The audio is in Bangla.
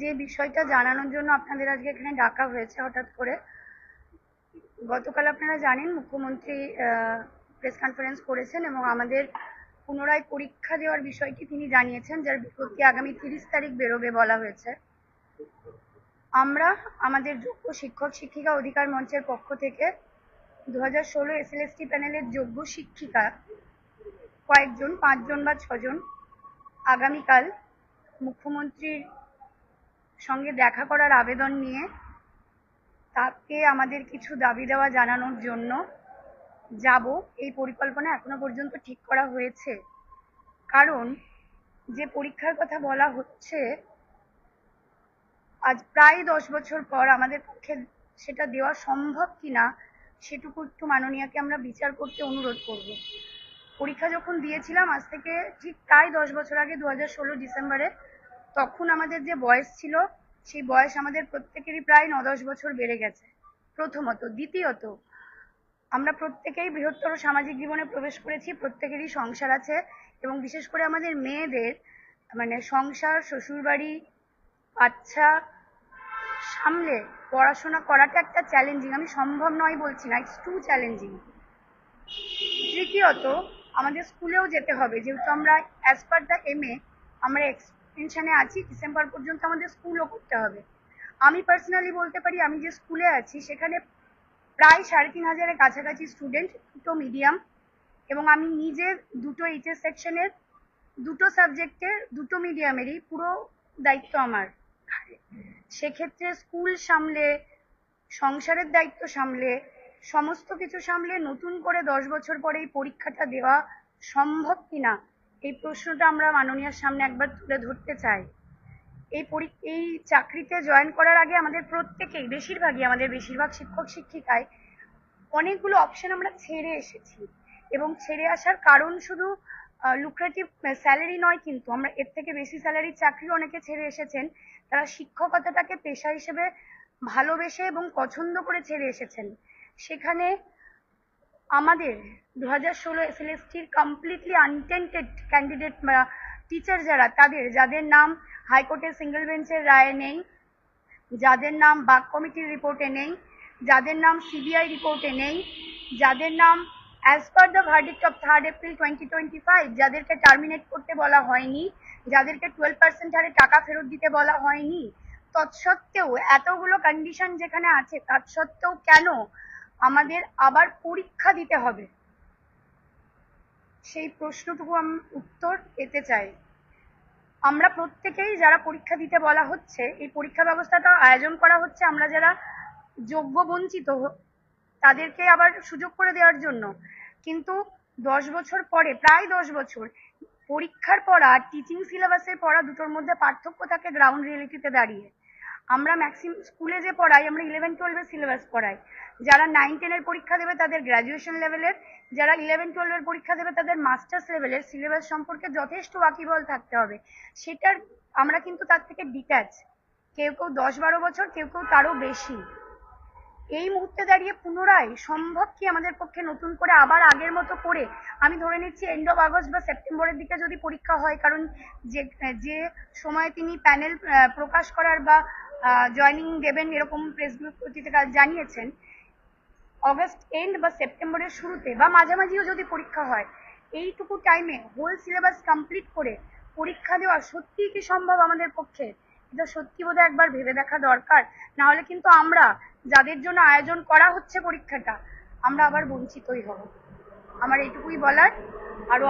যে বিষয়টা জানানোর জন্য আপনাদের আজকে এখানে ডাকা হয়েছে হঠাৎ করে। গতকাল আপনারা জানেন মুখ্যমন্ত্রী প্রেস কনফারেন্স করেছেন এবং আমাদের পুনরায় পরীক্ষা দেওয়ার বিষয়টি তিনি জানিয়েছেন, যার বিজ্ঞপ্তি আগামী তিরিশ তারিখ বেরোবে বলা হয়েছে। আমরা আমাদের যোগ্য শিক্ষক, শিক্ষিকা অধিকার মঞ্চের পক্ষ থেকে দু হাজার ষোলো এসএলএসটি প্যানেলের যোগ্য শিক্ষিকা কয়েকজন, পাঁচজন বা ছজন আগামীকাল মুখ্যমন্ত্রীর সঙ্গে দেখা করার আবেদন নিয়ে তাকে আমাদের কিছু দাবি দেওয়া জানানোর জন্য যাব। এই পরিকল্পনা এখনও পর্যন্ত ঠিক করা হয়েছে। কারণ যে পরীক্ষার কথা বলা হচ্ছে, আজ প্রায় দশ বছর পর আমাদের পক্ষে সেটা দেওয়া সম্ভব কিনা, সেটুকু একটু মাননীয়াকে আমরা বিচার করতে অনুরোধ করব। পরীক্ষা যখন দিয়েছিলাম, আজ থেকে ঠিক প্রায় দশ বছর আগে, দু হাজার ষোলো ডিসেম্বরে তখন আমাদের যে বয়স ছিল, সেই বয়স আমাদের প্রত্যেকেরই প্রায় ন দশ বছর বেড়ে গেছে। প্রথমত। দ্বিতীয়ত, আমরা প্রত্যেকেই বৃহত্তর সামাজিক জীবনে প্রবেশ করেছি, প্রত্যেকেরই সংসার আছে এবং বিশেষ করে আমাদের মেয়েদের মানে সংসার, শ্বশুরবাড়ি, বাচ্চা সামলে পড়াশোনা করাটা একটা চ্যালেঞ্জিং আমি সম্ভব নয় বলছি না ইটস টু চ্যালেঞ্জিং তৃতীয়ত, আমাদের স্কুলেও যেতে হবে। যেহেতু আমরা as per the M A আমরা এক্সটেনশনে আছি, ডিসেম্বর পর্যন্ত আমাদের স্কুলও করতে হবে। আমি পার্সোনালি বলতে পারি, আমি যে স্কুলে আছি, সেখানে প্রায় সাড়ে তিন হাজারের কাছাকাছি স্টুডেন্ট দুটো মিডিয়াম এবং আমি নিজে দুটো এইচএস সেকশনের দুটো সাবজেক্টের দুটো মিডিয়ামেরই পুরো দায়িত্ব আমার। সেক্ষেত্রে স্কুল সামলে, সংসারের দায়িত্ব সামলে, সমস্ত কিছু সামলে নতুন করে দশ বছর পরে এই পরীক্ষাটা দেওয়া সম্ভব কিনা এই প্রশ্নটা আমরা মাননীয়ার সামনে একবার তুলে ধরতে চাই। এই এই চাকরিতে জয়েন করার আগে আমাদের প্রত্যেকেই, বেশিরভাগই আমাদের বেশিরভাগ শিক্ষক শিক্ষিকায় অনেকগুলো অপশন আমরা ছেড়ে এসেছি। এবং ছেড়ে আসার কারণ শুধু লুক্রেটিভ স্যালারি নয় কিন্তু আমরা এর থেকে বেশি স্যালারির চাকরিও অনেকে ছেড়ে এসেছেন। তারা শিক্ষকতাটাকে পেশা হিসেবে ভালোবেসে এবং পছন্দ করে ছেড়ে এসেছেন। সেখানে আমাদের দু হাজার ষোলো এসএলএসটির কমপ্লিটলি আনটেন্টেড ক্যান্ডিডেট টিচার যারা, তাদের, যাদের নাম হাইকোর্টের সিঙ্গেল বেঞ্চের রায়ে নেই, যাদের নাম বাক কমিটির রিপোর্টে নেই, যাদের নাম সিবিআই রিপোর্টে নেই, যাদের নাম as per the verdict of third April twenty twenty five যাদেরকে টার্মিনেট করতে বলা হয়নি, যাদেরকে টুয়েলভ পার্সেন্ট হারে টাকা ফেরত দিতে বলা হয়নি, তৎসত্ত্বেও এতগুলো কন্ডিশন যেখানে আছে, তৎসত্ত্বেও কেন আমাদের আবার পরীক্ষা দিতে হবে। সেই প্রশ্নটুকু আমি উত্তর পেতে চাই। আমরা প্রত্যেকেই যারা পরীক্ষা দিতে বলা হচ্ছে, এই পরীক্ষা ব্যবস্থাটা আয়োজন করা হচ্ছে আমরা যারা যোগ্য বঞ্চিত, তাদেরকে আবার সুযোগ করে দেওয়ার জন্য। কিন্তু দশ বছর পরে, প্রায় দশ বছর, পরীক্ষার পড়া টিচিং সিলেবাসের পড়া দুটোর মধ্যে পার্থক্য থাকে গ্রাউন্ড রিয়েলিটিতে দাঁড়িয়ে। আমরা ম্যাক্সিমাম স্কুলে যে পড়াই, আমরা ইলেভেন টুয়েলভের সিলেবাস পড়াই। যারা নাইন টেনের পরীক্ষা দেবে, তাদের গ্র্যাজুয়েশন লেভেলের যারা ইলেভেন টুয়েলভের পরীক্ষা দেবে, তাদের মাস্টার্স লেভেলের সিলেবাস সম্পর্কে যথেষ্ট ওয়াকিবল থাকতে হবে। সেটার আমরা কিন্তু তার থেকে ডিট্যাচ কেউ কেউ দশ, বারো বছর, কেউ কেউ তারও বেশি। এই মুহূর্তে দাঁড়িয়ে পুনরায় সম্ভব কি আমাদের পক্ষে নতুন করে আবার আগের মতো করে? আমি ধরে নিচ্ছি এন্ড অফ আগস্ট বা সেপ্টেম্বরের দিকে যদি পরীক্ষা হয়, কারণ যে যে সময় তিনি প্যানেল প্রকাশ করার বা জয়নিং দেবেন এরকম প্রেস বিজ্ঞপ্তিতে জানিয়েছেন। অগস্ট এন্ড বা সেপ্টেম্বরের শুরুতে বা মাঝামাঝিও যদি পরীক্ষা হয়, এইটুকু টাইমে হোল সিলেবাস কমপ্লিট করে পরীক্ষা দেওয়া সত্যিই কি সম্ভব আমাদের পক্ষে? এটা সত্যি বোধহয় একবার ভেবে দেখা দরকার। না হলে কিন্তু আমরা, যাদের জন্য আয়োজন করা হচ্ছে পরীক্ষাটা, আমরা আবার বঞ্চিতই হব। আমার এইটুকুই বলার। আরও